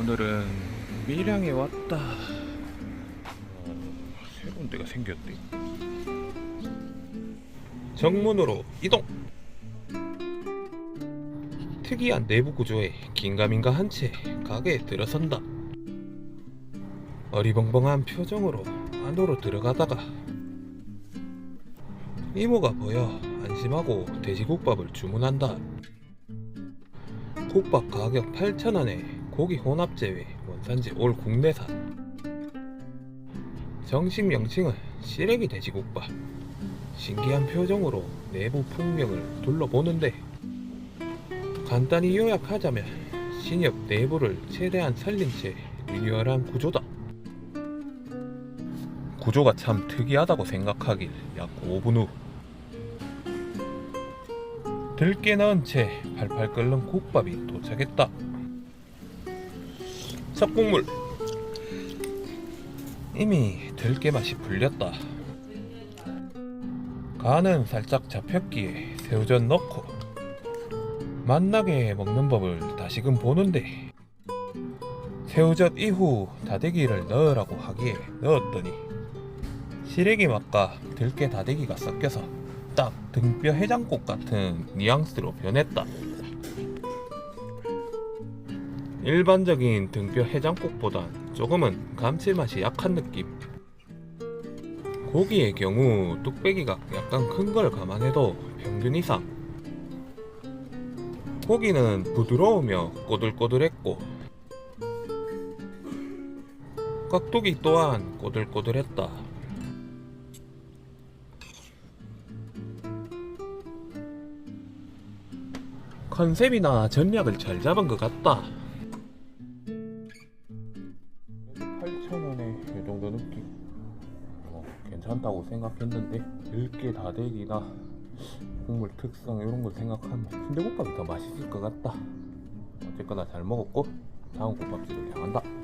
오늘은 밀양에 왔다. 어, 새로운 데가 생겼대. 정문으로 이동. 특이한 내부 구조에 긴가민가 한 채 가게에 들어선다. 어리벙벙한 표정으로 안으로 들어가다가 이모가 보여 안심하고 돼지국밥을 주문한다. 국밥 가격 8,000원에 고기 혼합 제외 원산지 올 국내산. 정식 명칭은 시래기 돼지국밥. 신기한 표정으로 내부 풍경을 둘러보는데 간단히 요약하자면 신협 내부를 최대한 살린 채 리뉴얼한 구조다. 구조가 참 특이하다고 생각하길 약 5분 후. 들깨 넣은 채 팔팔 끓는 국밥이 도착했다. 첫 국물 이미 들깨 맛이 불렸다. 간은 살짝 잡혔기에 새우젓 넣고 맛나게 먹는 법을 다시금 보는데 새우젓 이후 다대기를 넣으라고 하기에 넣었더니 시래기 맛과 들깨 다대기가 섞여서 딱 등뼈 해장국 같은 뉘앙스로 변했다. 일반적인 등뼈 해장국보단 조금은 감칠맛이 약한 느낌. 고기의 경우 뚝배기가 약간 큰 걸 감안해도 평균 이상. 고기는 부드러우며 꼬들꼬들했고 깍두기 또한 꼬들꼬들했다. 컨셉이나 전략을 잘 잡은 것 같다. 정도 느낌. 어, 괜찮다고 생각했는데 들깨 다대기나 국물 특성 이런 걸 생각하면 순대국밥이 더 맛있을 것 같다. 어쨌거나 잘 먹었고 다음 국밥집을 향한다.